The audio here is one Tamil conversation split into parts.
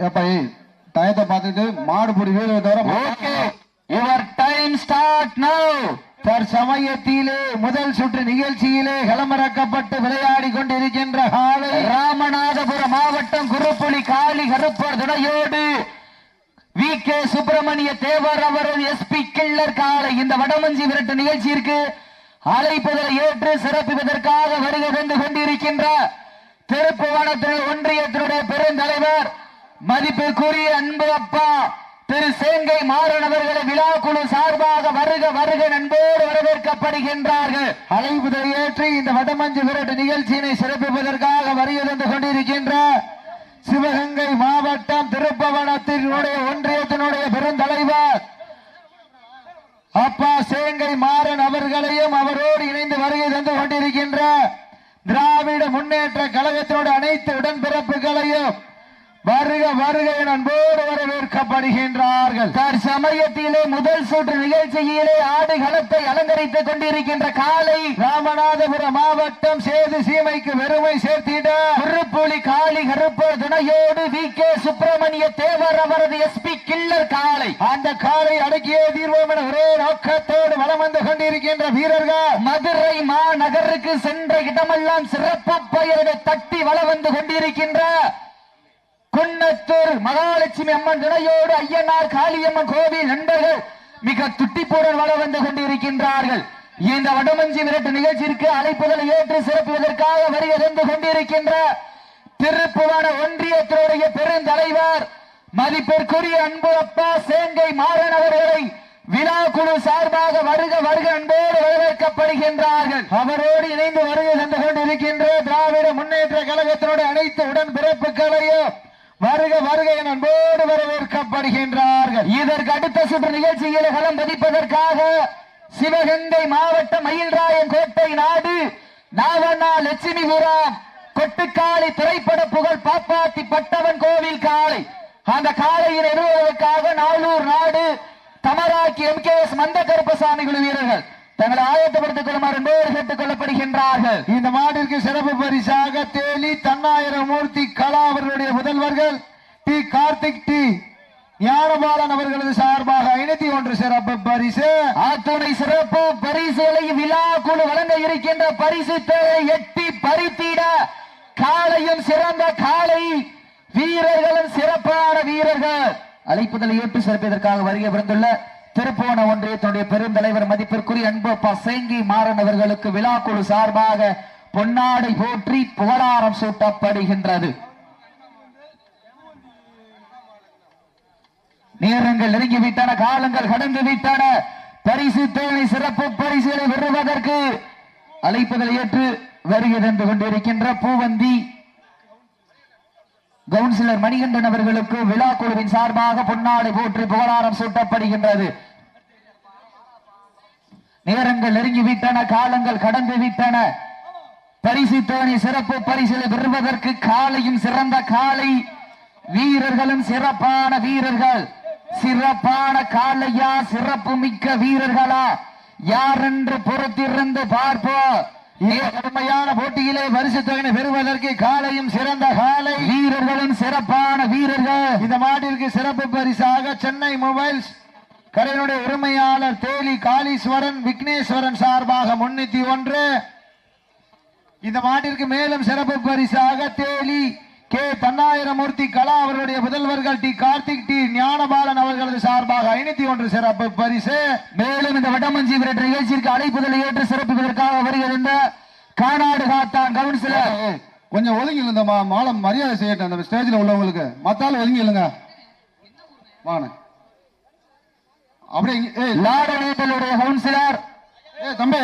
ஏப்பா டயத்தை பார்த்துட்டு மாடு வீரரை தவிர okay your time start now தற்சமயத்திலே முதல் சுற்று நிகழ்ச்சியிலே களமிறக்கப்பட்டு விளையாடி கொண்டிருக்கின்ற காலை ராமநாதபுரம் மாவட்டம் குருப்புலி காளி கருப்பர் துணையோடு வி. கே. சுப்பிரமணிய தேவர் அவரது எஸ்பி கில்லர் காலை இந்த வடமஞ்சி விரட்டு நிகழ்ச்சியிற்கு அழைப்பதை ஏற்று சிறப்பிப்பதற்காக வருகை தந்து கொண்டிருக்கின்ற திருப்புவனத்தினர் ஒன்றியத்தினுடைய பெருந்தலைவர் மதிப்பிற்குரிய அன்பு அப்பா திரு சேங்கை மாறனவர்களை விழா குழு சார்பாக வருக வருக நண்போடு வரவேற்கப்படுகின்றார்கள். அழைப்புதலை ஏற்றி இந்த வடமஞ்சு விரட்டு நிகழ்ச்சியினை சிறப்பிப்பதற்காக வருகை தந்து கொண்டிருக்கின்ற சிவகங்கை மாவட்டம் திருப்பவனத்தினுடைய ஒன்றியத்தினுடைய பெருந்தலைவர் அப்பா சேங்கை மாறன் அவர்களையும் அவரோடு இணைந்து வருகை தந்து கொண்டிருக்கின்ற திராவிட முன்னேற்ற கழகத்தினுடைய அனைத்து உடன்பிறப்புகளையும் வருக வருக என அன்போடு வரவேற்கப்படுகின்றார்கள். தற்சமயத்திலே முதல் சுற்று நிகழ்ச்சியிலே ஆடு களத்தை அலங்கரித்துக் கொண்டிருக்கின்ற காலை ராமநாதபுரம் மாவட்டம் சேது சீமைக்கு வெறுமை சேர்த்திட திருப்புலி காளி கருப்பர் துணையோடு வி. கே. சுப்பிரமணிய தேவர் அவரது எஸ்பி கில்லர் காளை. அந்த காலை அடக்கியே தீர்வோம் என ஒரே நோக்கத்தோடு வலம் வந்து கொண்டிருக்கின்ற வீரர்கள் மதுரை மாநகருக்கு சென்ற இடமெல்லாம் சிறப்பு பெயரை தட்டி வள வந்து கொண்டிருக்கின்ற குன்னத்தூர் மகாலட்சுமி அம்மன் துணையோடு ஐயனார் காளியம்மன் கோவில் நண்பர்கள் மிக துட்டிப்புடன் வள வந்து கொண்டிருக்கின்றார்கள். இந்த வடமஞ்சி விரட்டு நிகழ்ச்சிக்கு அழைப்புதலை ஏற்று சிறப்புவதற்காக வருகை தந்து கொண்டிருக்கின்ற திருப்புவன ஒன்றியத்தினுடைய பெருந்தலைவர் மதிப்பிற்குரிய அன்பு அப்பா சேங்கை மாறன் அவர்களை விழா குழு சார்பாக வருக வருக அன்போடு வரவேற்கப்படுகின்றார்கள். அவரோடு இணைந்து வருகை தந்து கொண்டிருக்கின்ற திராவிட முன்னேற்ற கழகத்தினுடைய அனைத்து உடன்பிறப்புகளையும் வருக வருக என அன்போடு வரவேற்கப்படுகின்றார்கள். இதற்கு அடுத்த சுற்று நிகழ்ச்சிகளை களம் பதிப்பதற்காக சிவகங்கை மாவட்டம் மயில்ராயன் கோட்டை நாடு நாவண்ணா லட்சுமிபுரம் கொட்டுக்காளி திரைப்பட புகழ் பாப்பாத்தி பட்டவன் கோவில் காளை. அந்த காலையை நிறுவுவதற்காக நாளூர் நாடு தமராக்கி எம் கே எஸ் மந்த கருப்பசாமி குழு வீரர்கள். தங்களை ஆயத்தப்படுத்திக் கொள்ளுமாறு என்போடு கேட்டுக் கொள்ளப்படுகின்றார்கள். இந்த மாட்டிற்கு சிறப்பு பரிசாக தேலி தன்னாயிரமூர்த்தி கலா அவர்களுடைய முதல்வர்கள் டி. கார்த்திக் டி. ஞானபாலன் அவர்களது சார்பாக ஐநூத்தி ஒன்று சிறப்பு பரிசு. ஆத்துணை சிறப்பு பரிசுகளை விழா குழு வழங்க இருக்கின்ற பரிசு தொகை எட்டி பறித்திட காலையும் சிறந்த காலை வீரர்களும் சிறப்பான வீரர்கள். அழைப்புதலை ஏற்று சிறப்பியதற்காக வருகை பிறந்துள்ள திருப்போண ஒன்றியத்துடைய பெருந்தலைவர் மதிப்பிற்குரிய அன்பப்பா சேங்கி மாறன் அவர்களுக்கு விழா குழு சார்பாக பொன்னாடை போற்றி புகழாரம் சூட்டப்படுகின்றது. நேரங்கள் நெருங்கி விட்டன காலங்கள் கடந்து விட்டன பரிசு தேவை சிறப்பு பரிசுகளை பெறுவதற்கு அழைப்புதல் ஏற்று வருகை தந்து கொண்டிருக்கின்ற பூவந்தி கவுன்சிலர் மணிகண்டன் அவர்களுக்கு விழா குழுவின் சார்பாக பொன்னாடை போற்றி புகழாரம் சூட்டப்படுகின்றது. நேரங்கள் நெருங்கி விட்டன காலங்கள் கடந்து விட்டன பரிசு தோணி சிறப்பு பரிசிலை பெறுவதற்கு காலையும் சிறந்த காலை. வீரர்களும் சிறப்பான வீரர்கள். சிறப்பான காலையா சிறப்பு மிக்க வீரர்களா? யார் என்று பொறுத்திருந்து பார்ப்போம். கடுமையான போட்டியிலே பரிசு தொகையை பெறுவதற்கு காலையும் சிறந்த காலை. சிறப்பான வீரர்கள். இந்த மாட்டிற்கு சிறப்பு பரிசாக சென்னை மொபைல்ஸ் கடையினுடைய உரிமையாளர் தேலி காளீஸ்வரன் விக்னேஸ்வரன் சார்பாக முன்னூத்தி ஒன்று. இந்த மாட்டிற்கு மேலும் சிறப்பு பரிசாக தேலி கே. தன்னாயிரமூர்த்தி கலா அவர்களுடைய முதல்வர்கள் டி. கார்த்திக் டி. ஞானபாலன் அவர்களது சார்பாக ஐநூத்தி ஒன்று சிறப்பு பரிசு. மேலும் இந்த வடமஞ்சி விரட்டு நிகழ்ச்சிக்கு அழைப்புதலை ஏற்று சிறப்பிப்பதற்காக வருகின்ற கானாடு காத்தான் கவுன்சிலர். கொஞ்சம் ஒதுங்கி இந்த மாலம் மரியாதை செய்யட்டும். அந்த ஸ்டேஜில் உள்ளவங்களுக்கு. மத்தாலும் ஒதுங்கி இல்லைங்க வாங்க. அப்படியே லாடனேட்டலுடைய கவுன்சிலர் ஏய் தம்பி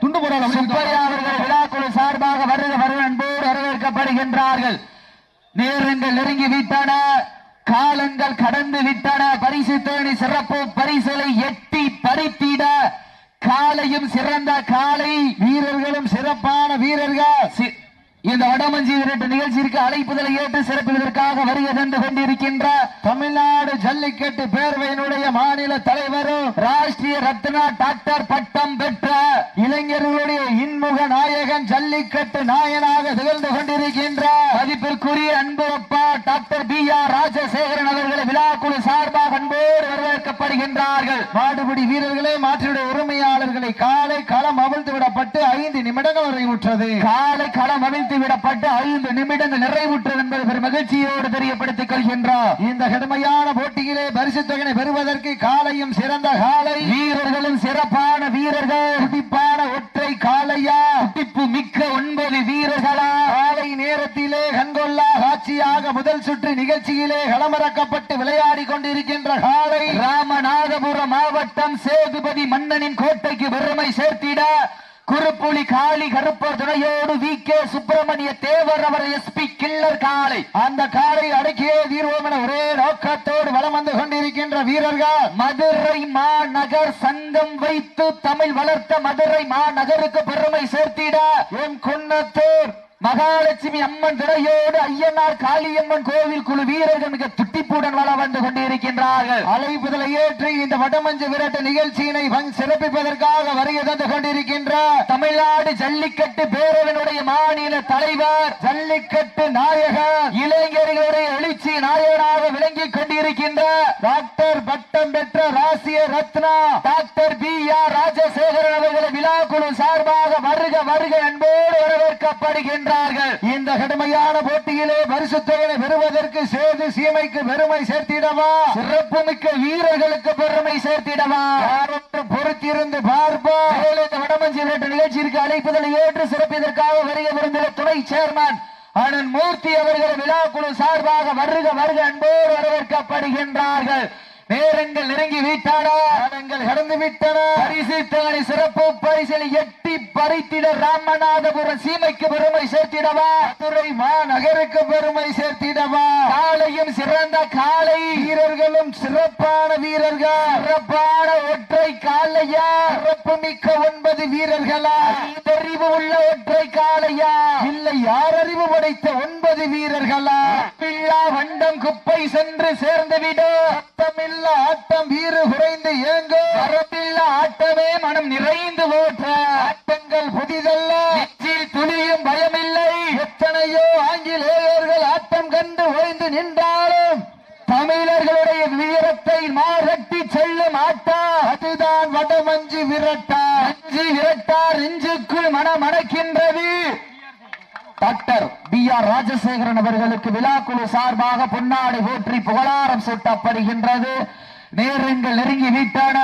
துண்டு சுப்பையா அவர்கள் விழாக்குழு சார்பாக வருக வருக அன்போடு வரவேற்கப்படுகின்றார்கள். நேரங்கள் நெருங்கி விட்டன. காலங்கள் கடந்து விட்டன. பரிசு தேனி சிறப்பு பரிசுகளை எட்டி பறித்திட. காலையும் சிறந்த காலை. வீரர்களும் சிறப்பான வீரர்கள். இந்த வடமஞ்சி விரட்டு நிகழ்ச்சிக்கு அழைப்புதலை ஏற்று சிறப்பிப்பதற்காக வருகை தந்து கொண்டிருக்கின்ற தமிழ்நாடு ஜல்லிக்கட்டு பேரவையினுடைய மாநில தலைவரும் ராஷ்டிரிய ரத்னா டாக்டர் பட்டம் பெற்ற இளைஞர்களுடைய இன்முக நாயகன் ஜல்லிக்கட்டு நாயனாக திகழ்ந்து கொண்டிருக்கின்ற மதிப்பிற்குரிய அன்பு அப்பா டாக்டர் பி ஆர் ராஜசேகரன் அவர்களை விழாக்குழு சார்பாக அன்போடு வரவேற்கப்படுகின்றார்கள். மாடுபிடி வீரர்களே மாற்றியுடைய உரிமையாளர்களை காலை களம் அவிழ்த்து விடப்பட்டு ஐந்து நிமிடங்கள் வரை உற்றது. காலை களம் அவிழ்த்து விடப்பட்டு ஐந்து நிமிடங்கள் நிறைவுற்றது என்பது பெரும் மகிழ்ச்சியோடு தெரியப்படுத்திக் கொள்கின்றார். இந்த கடுமையான போட்டியிலே பரிசு தொகையை பெறுவதற்கு காலையும் சிறந்த காலை. வீரர்களும் சிறப்பான வீரர்கள். துடிப்பான ஒற்றை காலையா? துடிப்பு மிக்க ஒன்பது வீரர்களா? காலை நேரத்திலே கண்கொள்ளா காட்சியாக முதல் சுற்று நிகழ்ச்சியிலே களமிறக்கப்பட்டு விளையாடி கொண்டிருக்கின்ற காலை. ராமநாதபுரம் மாவட்டம் சேதுபதி மன்னனின் கோட்டைக்கு பெருமை சேர்த்திட குருப்புலி காளி கருப்பர் துணையோடு வி கே சுப்பிரமணிய தேவர் அவர் எஸ்பி கில்லர் காளை அந்த காலை அடக்கியே தீர்வோம் என ஒரே நோக்கத்தோடு வலம் வந்து கொண்டிருக்கின்ற வீரர்கள் மதுரை மாநகர் சங்கம் வைத்து தமிழ் வளர்த்த மதுரை மாநகருக்கு பெருமை சேர்த்திட என் குன்னத்தூர் மகாலட்சுமி அம்மன் துணையோடு ஐயனார் காளியம்மன் கோவில் குழு வீரர்கள் மிக துட்டிப்புடன் வள வந்து கொண்டிருக்கின்றார்கள். அழைப்புதலை ஏற்றி இந்த வடமஞ்சு விரட்டு நிகழ்ச்சியினை சிறப்பிப்பதற்காக வருகை தந்து கொண்டிருக்கின்ற தமிழ்நாடு ஜல்லிக்கட்டு பேரவனுடைய மாநில தலைவர் ஜல்லிக்கட்டு நாயகர் இளைஞர்களுடைய எழுச்சி நாயகனாக விளங்கிக் கொண்டிருக்கின்ற டாக்டர் பட்டம் பெற்ற ராசிய ரத்னா டாக்டர் பி ஆர் ராஜசேகரன் அவர்களை விழா குழு சார்பாக வருக வருக அன்போடு வரவேற்கப்படுகின்றார்கள் இந்த கடுமையான போட்டியிலே பரிசு தொகையை பெறுவதற்கு சேது சீமைக்கு பெருமை சேர்த்திடவா? சிறப்பு மிக்க வீரர்களுக்கு பெருமை சேர்த்திடவா? பொறுத்திருந்து பார்ப்போம். மேலும் வடமஞ்சி விரட்டு நிகழ்ச்சிக்கு அழைப்புதலை ஏற்று சிறப்பிதற்காக வருகை புரிந்துள்ள துணை சேர்மன் அண்ணன் மூர்த்தி அவர்களை விழா குழு சார்பாக வருக வருக அன்போடு வரவேற்கப்படுகின்றார்கள். நேரங்கள் நெருங்கி விட்டான. காலங்கள் கடந்து விட்டன. பரிசு தகனை சிறப்பு பரிசில் எட்டி பறித்திட ராமநாதபுரம் சீமைக்கு பெருமை சேர்த்திடவா? மதுரை மாநகருக்கு பெருமை சேர்த்திடவா? காலையும் சிறந்த காலை வீரர்களும் சிறப்பான வீரர்கள். சிறப்பான ஒற்றை காலையா சிறப்பு மிக்க ஒன்பது வீரர்களா? தெரிவு உள்ள ஒற்றை காலையா இல்லை யார் அறிவு படைத்த ஒன்பது வீரர்களா? பில்லா வண்டம் குப்பை சென்று சேர்ந்து விடும் சத்தமில்ல ஆட்டம் வீறு குறைந்து இயங்கும் வரப்பில்ல ஆட்டமே மனம் நிறைந்து ஓற்ற ஆட்டங்கள் புதிதல்ல. துளியும் பயமில்லை. எத்தனையோ ஆங்கிலேயர்கள் ஆட்டம் கண்டு ஓய்ந்து நின்ற தமிழர்களுடைய வீரத்தை மாரட்டி செல்லும் ஆட்டா அதுதான் வடமஞ்சு விரட்டா அஞ்சு விரட்டார் நெஞ்சுக்குள் மனம் அடக்கின்றது டாக்டர் பி ஆர் ராஜசேகரன் அவர்களுக்கு விழாக்குழு சார்பாக பொன்னாடை போற்றி புகழாரம் சூட்டப்படுகின்றது. நேரங்கள் நெருங்கி விட்டன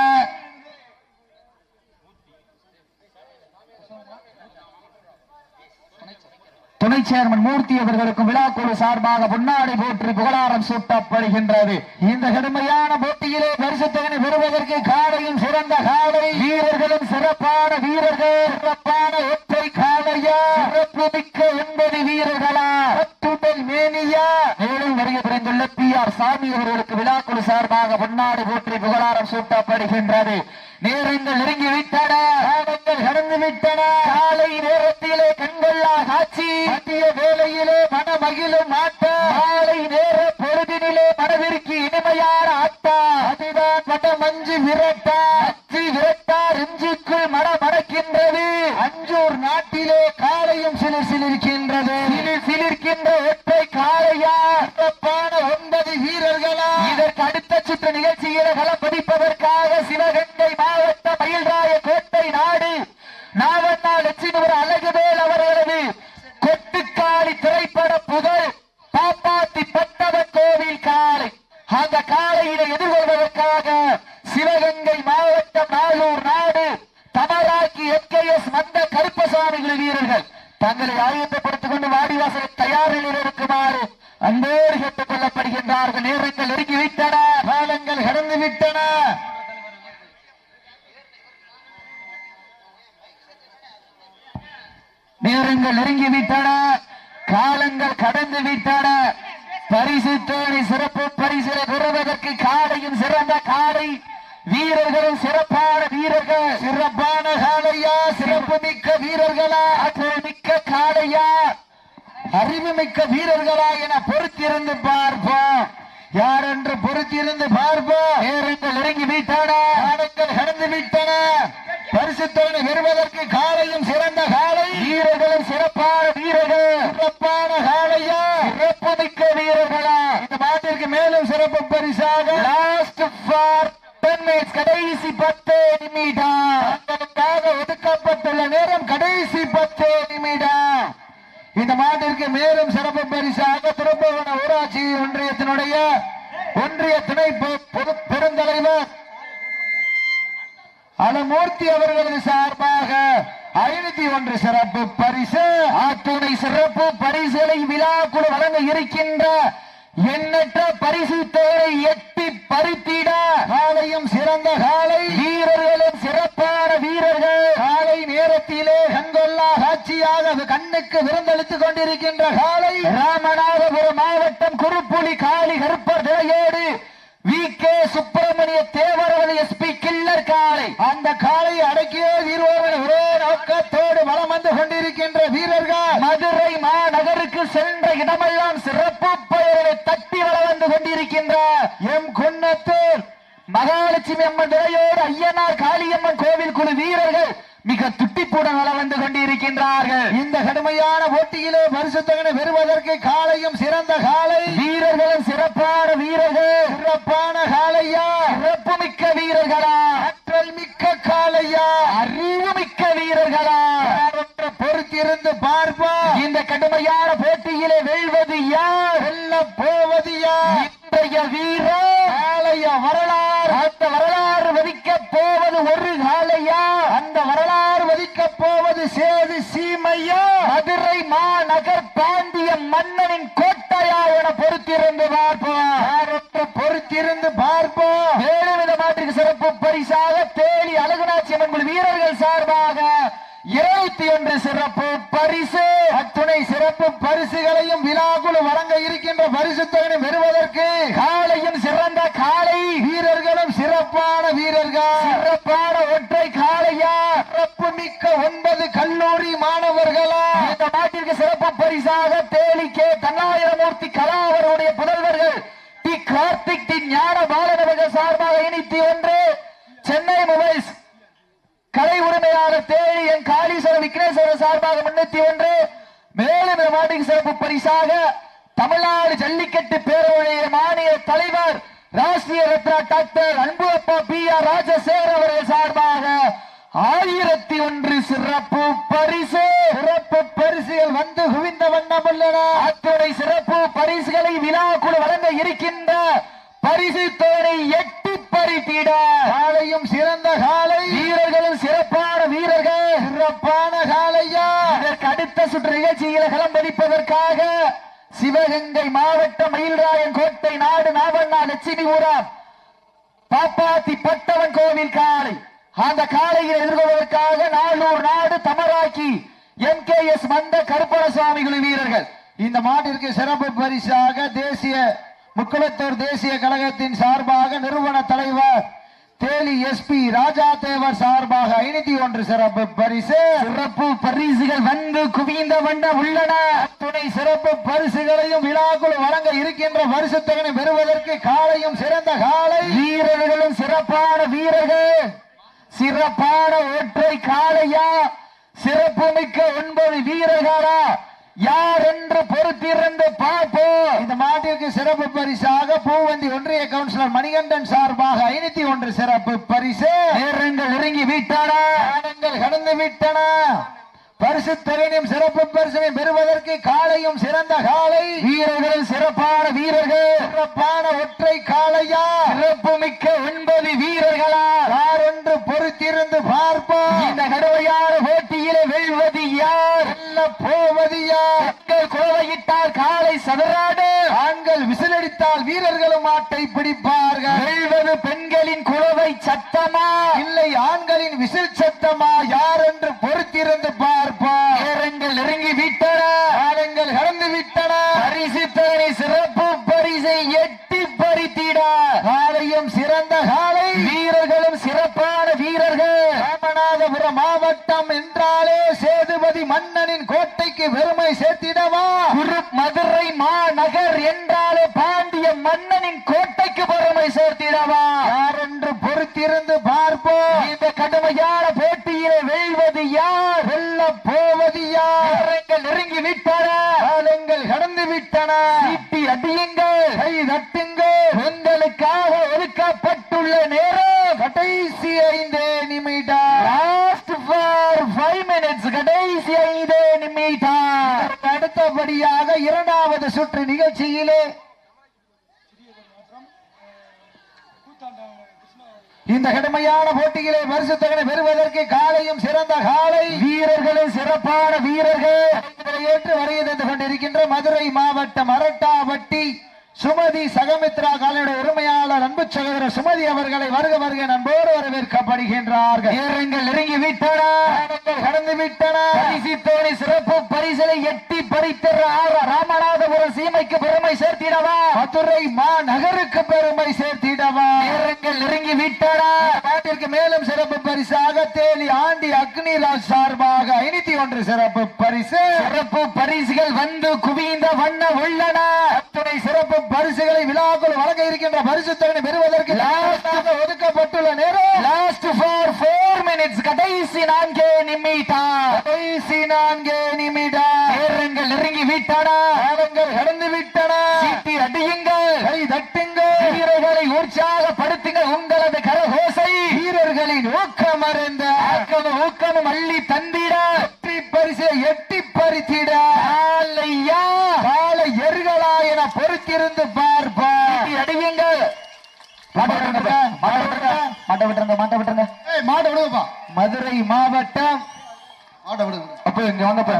துணை சேர்மன் மூர்த்தி அவர்களுக்கும் விழாக்குழு சார்பாக பொன்னாடை போற்றி புகழாரம் சூட்டப்படுகின்றது. இந்த கடுமையான போட்டியிலே பரிசுத்தகனை பெறுவதற்கு காலையும் சிறந்த காலை. வீரர்களும் சிறப்பான வீரர்கள். சிறப்பான ஒற்றை காலையா? சிறப்பு மிக்க ஒன்பது வீரர்களா? கட்டுடல் மேனியா? மேலும் வருகை புரிந்துள்ள பி ஆர் சாமி அவர்களுக்கு விழாக்குழு சார்பாக பொன்னாடு போற்றி புகழாரம் சூட்டப்படுகின்றது. நேரங்கள் நெருங்கி விட்டன காலங்கள் கடந்து விட்டன காலை நேரத்திலே கண்கொள்ளா காட்சி. மத்திய வேலையிலே மன மகிழும் ஆட்டம். காலை நேர பொழுதினிலே மனதிற்கு இனிமையான ஆட்டா அதுதான் வடமஞ்சு விரட்டா அச்சு விரட்டா நெஞ்சுக்குள் மனம் மணக்கின்றது அஞ்சூர் நாட்டிலே காலையும் சிலிர் சிலிர்க்கின்றது சிலிர் சிலிர்க்கின்ற ஒற்றை காளையா சிறப்பான ஒன்பது வீரர்களா இதற்கு அடுத்த சுற்று நிகழ்ச்சியில களப்பதிப்பதற்காக சிவகங்கை மாவட்ட மயில்ராய கோட்டை நாடு நாவண்ணா லட்சுமிபுரம் அழகுவேல் அவர்களது கொட்டுக்காளி திரைப்பட புகழ் பாப்பாத்தி பட்டவன் கோவில் காளை அந்த காளையினை எதிர்கொள்வதற்காக சிவகங்கை மாவட்டம் நாகூர் நாடு தமராக்கி எஸ் மந்த கருப்பசாமிகள் வீரர்கள் தங்களை ஆயுதப்படுத்திக் கொண்டு வாடிவாசலை தயார் நிலையில் இருக்குமாறு அன்போடு கேட்டுக் கொள்ளப்படுகின்றார்கள். நேரங்கள் நெருங்கி விட்டன. காலங்கள் கடந்து விட்டன. நேரங்கள் நெருங்கி விட்டன. காலங்கள் கடந்து விட்டன. பரிசு தோணி சிறப்பு பரிசிலை பெறுவதற்கு காடையும் சிறந்த காடை. வீரர்களும் சிறப்பான வீரர்கள் மிக்க வீரர்களா ஆற்றல் மிக்க காடையா அறிவு மிக்க வீரர்களா என பொறுத்திருந்து பார்ப்போம். யார் என்று பொறுத்திருந்து பார்ப்போம்? நேரங்கள் நெருங்கி விட்டன காலங்கள் கடந்து விட்டன. பரிசுத்தவனை பெறுவதற்கு காலையும் சிறந்த காலை. வீரர்களும் சிறப்பான வீரர்கள். சிறப்பான காலையா சிறப்பு மிக்க வீரர்களா? இந்த மாட்டிற்கு மேலும் சிறப்பு பரிசாக லாஸ்ட் ஃபார் டென் மினிட்ஸ் கடைசி பத்து நிமிடம். அந்த ஒதுக்கப்பட்ட இந்த மேலும் சிறப்பு பரிசாக திருப்பவன ஊராட்சி ஒன்றியத்தினுடைய ஒன்றிய துணை பெருந்தலைவர் அலமூர்த்தி அவர்களது சார்பாக ஐநூத்தி ஒன்று சிறப்பு பரிசு. ஆத்துணை சிறப்பு பரிசுகளை விழாக்குழு வழங்க இருக்கின்ற எண்ணற்ற பரிசு தொகை எட்டி பறித்திட காலையும் சிறந்த காலை. வீரர்களும் சிறப்பான வீரர்கள். காலை நேரத்திலே கண்கொள்ளா காட்சியாக கண்ணுக்கு விருந்தளித்துக் கொண்டிருக்கின்ற காலை. ராமநாதபுரம் மாவட்டம் குருப்புலி காளி கருப்பர் திரையோடு வி. கே. சுப்பிரமணிய தேவரவது எஸ்பி கில்லர் காளை. அந்த காலை அடக்கியே வீரோவன் ஒரே நோக்கத்தோடு வளம் வந்து கொண்டிருக்கின்ற வீரர்கள் மதுரை மாநகருக்கு சென்ற இடமெல்லாம் சிறப்பு பெயரை தட்டி வள வந்து கொண்டிருக்கின்ற எம். குன்னத்தூர் மகாலட்சுமி அம்மன் துறையோடு ஐயனார் காளியம்மன் கோவில் குழு வீரர்கள் மிக துட்டிப்புடன் வள வந்து கொண்டிருக்கின்றார்கள். இந்த கடுமையான போட்டியிலே பரிசுத்தகனை பெறுவதற்கு காலையும் சிறந்த காலை. வீரர்களும் சிறப்பான வீரர்கள். சிறப்பான காலையா? சிறப்பு மிக்க வீரர்களா? ஆற்றல் மிக்க காலையா? அறிவு மிக்க வீரர்களா? பொறுத்திருந்து பார்ப்போம் இந்த கடுமையான போட்டியிலே வெல்வது யார்? வெல்ல போவது யார்? இன்றைய வீரர். காளைய வரலாறு. அந்த வரலாறு வதிக்க போவது ஒரு வதிக்கப் போவது சேது சீமையா? மதுரை மாநகர் பாண்டிய மன்னனின் கோட்டையா என பொறுத்திருந்து பார்ப்போம் யாரொன்று பொறுத்திருந்து பார்ப்போம் மேலும் இந்த மாற்றுக்கு சிறப்பு பரிசாக தேனி அழகுநாச்சி அம்மன் குழு வீரர்கள் சார்பாக இருபத்தி ஒன்று சிறப்பு பரிசு அத்துணை சிறப்பு பரிசுகளையும் விழாக்குழு வழங்க இருக்கின்ற பரிசு தொகை பெறுவதற்கு காலையும் சிறந்த காலை வீரர்களும் சிறப்பான வீரர்கள் சிறப்பான ஒற்றை காளையா சிறப்பு மிக்க ஒன்பது கல்லூரி மாணவர்களா இந்த நாட்டிற்கு சிறப்பு பரிசாக தேலி கே. தன்னாயிரமூர்த்தி கலா அவருடைய புதல்வர்கள் டி. கார்த்திக் டி. ஞான பாலனவர்கள் சார்பாக இணைத்தி ஒன்று சென்னை மொபைல்ஸ் கலை உரிமையாளர் தேழி என் காளீஸ்வரர் விக்னேஸ்வரர் சார்பாக முன்னூத்தி ஒன்று. மேலும் இந்த மாட்டுக்கு சிறப்பு பரிசாக தமிழ்நாடு ஜல்லிக்கட்டு பேரவைய மாநில தலைவர் ராஷ்டிரிய ரத்னா டாக்டர் அன்பு அப்பா பி. ஆர். ராஜசேகர் அவர்கள் சார்பாக ஆயிரத்தி ஒன்று சிறப்பு பரிசு. சிறப்பு பரிசுகள் வந்து குவிந்த வண்ணம் உள்ளன. அத்துறை சிறப்பு பரிசுகளை விழாக்குழு வழங்க இருக்கின்ற பரிசு தோனை எட்டு பறித்திட காலையும் சிறந்த காலை. வீரர்களும் சிறப்பான வீரர்கள். சிறப்பான காலையா. இதற்கு அடுத்த சுற்று நிகழ்ச்சியில் களம்பதிப்பதற்காக சிவகங்கை மாவட்ட மயில்ராயன் கோட்டை நாடு நாவண்ணா லட்சுமிபுரம் பாப்பாத்தி பட்டவன் கோவில் காலை. அந்த காளையை எதிர்கொள்வதற்காக நாளூர் நாடு தமராக்கி எம் கே எஸ் மந்த கருப்பணசுவாமி குழு வீரர்கள். இந்த மாட்டிற்கு சிறப்பு பரிசாக தேசிய முக்குளத்தூர் தேசிய கழகத்தின் சார்பாக நிறுவன தலைவர் தேலி எஸ்பி ராஜா தேவர் சார்பாக ஐநூத்தி ஒன்று சிறப்பு பரிசு. சிறப்பு பரிசுகள் வந்து குவிந்த வண்ணம் உள்ளன. துணை சிறப்பு பரிசுகளையும் விழாக்குழு வழங்க இருக்கின்ற தொகை பெறுவதற்கு காலையும் சிறந்த காலை வீரர்களும் சிறப்பான வீரர்கள். சிறப்பான ஒற்றை காளையா? சிறப்பு மிக்க ஒன்பது வீரர்களா? யார் என்று பொறுத்திருந்து பார்ப்போம். இந்த மாட்டிற்கு சிறப்பு பரிசாக பூவந்தி ஒன்றிய கவுன்சிலர் மணிகண்டன் சார்பாக ஐநூத்தி ஒன்று சிறப்பு பரிசு. நேரங்கள் நெருங்கி விட்டன. காலங்கள் கடந்து விட்டன. பரிசு தொகையும் சிறப்பு பரிசனை பெறுவதற்கு காலையும் சிறந்த காலை வீரர்கள் சிறப்பான வீரர்கள். சிறப்பான ஒற்றை காளையா? சிறப்பு மிக்க ஒன்பது வீரர்களா? யார் என்று பொறுத்திருந்து பார்ப்போம். இந்த கடுமையான போட்டியிலே வெல்வது யார்? போவது யார்? குழவையிட்டால் காலை சதுராடு. ஆண்கள் விசிலடித்தால் வீரர்களும் ஆட்டை பிடிப்பார்கள். வெல்வது பெண்களின் குழவை சத்தமா? இல்லை ஆண்களின் விசில் சத்தமா? யார் என்று பொறுத்திருந்து பார்ப்போம் நேரங்கள் நெருங்கி விட்டன காலங்கள் கடந்து விட்டன பரிசு தவறை சிறப்பு பரிசை எட்டி பறித்திட காலையும் சிறந்த காலை வீரர்களும் சிறப்பான வீரர்கள் ராமநாதபுரம் மாவட்டம் என்றாலே சேதுபதி மன்னனின் கோட்டைக்கு பெருமை சேர்த்திடவா? குரு மதுரை மாநகர் என்றாலே பாண்டிய மன்னனின் கோட்டைக்கு பெருமை சேர்த்திடவா? என்று பொறுத்திருந்து பார்ப்போம். இந்த கடுமையான போட்டியிலே வெல்வது யார்? வெல்ல போவது யார்? நெருங்கி விட்டன. காலங்கள் கடந்து விட்டன. சீட்டி அடியுங்கள். கை தட்டுங்கள். கொடுக்கப்பட்டுள்ள நேரம் கடைசி ஐந்து நிமிடம் லாஸ்ட் ஃபார் ஃபைவ் மினிட்ஸ் கடைசி ஐந்து நிமிடம் இதற்கு அடுத்தபடியாக இரண்டாவது சுற்று நிகழ்ச்சியிலே இந்த கடுமையான போட்டியிலே பரிசு தொகை பெறுவதற்கு காலையும் சிறந்த காலை. வீரர்களும் சிறப்பான வீரர்கள். ஏற்று வருகை தந்து கொண்டிருக்கின்ற மதுரை மாவட்டம் அரட்டாவட்டி. சுமதி சகமித்ரா காலையுடைய உரிமையாளர் அன்பு சகோதரர் சுமதி அவர்களை வருக வருக நண்போடு வரவேற்கப்படுகின்றார்கள். வீரர்கள் நெருங்கி விட்டன. கடந்து விட்டன. தோணி சிறப்பு பரிசலை எட்டி பறித்த ராமநாதபுரம் சீமைக்கு பெருமை சேர்த்திடவா? மதுரை மாநகருக்கு பெருமை சேர்த்திடவா? வீரர்கள் நெருங்கி விட்டன. நாட்டிற்கு மேலும் சிறப்பு பரிசாக தேலி ஆண்டி அக்னிராஜ் சார்பாக ஐநூத்தி ஒன்று சிறப்பு பரிசு. சிறப்பு பரிசுகள் வந்து குவிந்த வண்ண உள்ளன. அத்துணை சிறப்பு பரிசுகளை விழாக்குள் வழங்க இருக்கின்ற பரிசு தொகை பெறுவதற்கு லாஸ்டாக ஒதுக்கப்பட்டுள்ள நேரம் லாஸ்ட் ஃபார் ஃபோர் மினிட்ஸ் கடைசி நான்கே நிமிடம் கடைசி நான்கு நிமிடம் வீரர்கள் நெருங்கி விட்டன காலங்கள் கடந்து விட்டன சீட்டி அடியுங்கள் கை தட்டுங்கள் வீரர்களை உற்சாகப்படுத்துங்கள் உங்களது கரகோசை வீரர்களின் ஊக்கம் அறிந்த ஆக்கமும் ஊக்கமும் அள்ளி தந்திட வெற்றி பரிசை எட்டி பறித்திட ஐயா காலை எருகளா என பொறுத்திருந்து பார்ப்பார் சீட்டி அடியுங்கள் மாட்ட விட்டுருங்க மாட்ட விட்டுருங்க மாட்ட விடுங்கப்பா. மதுரை மாவட்டம். மாட்ட விடுங்க. அப்ப இங்க வாங்க அப்ப.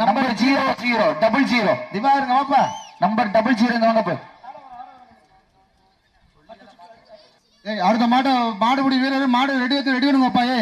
Number, zero zero double zero திவாருங்க வாப்பா. நம்பர் டபுள் ஜீரோ இங்க வாங்க அப்ப. ஏய் அடுத்த மாட்டை மாடுபிடி வீரர் மாடு ரெடி வச்சு ரெடி பண்ணுங்கப்பா ஏ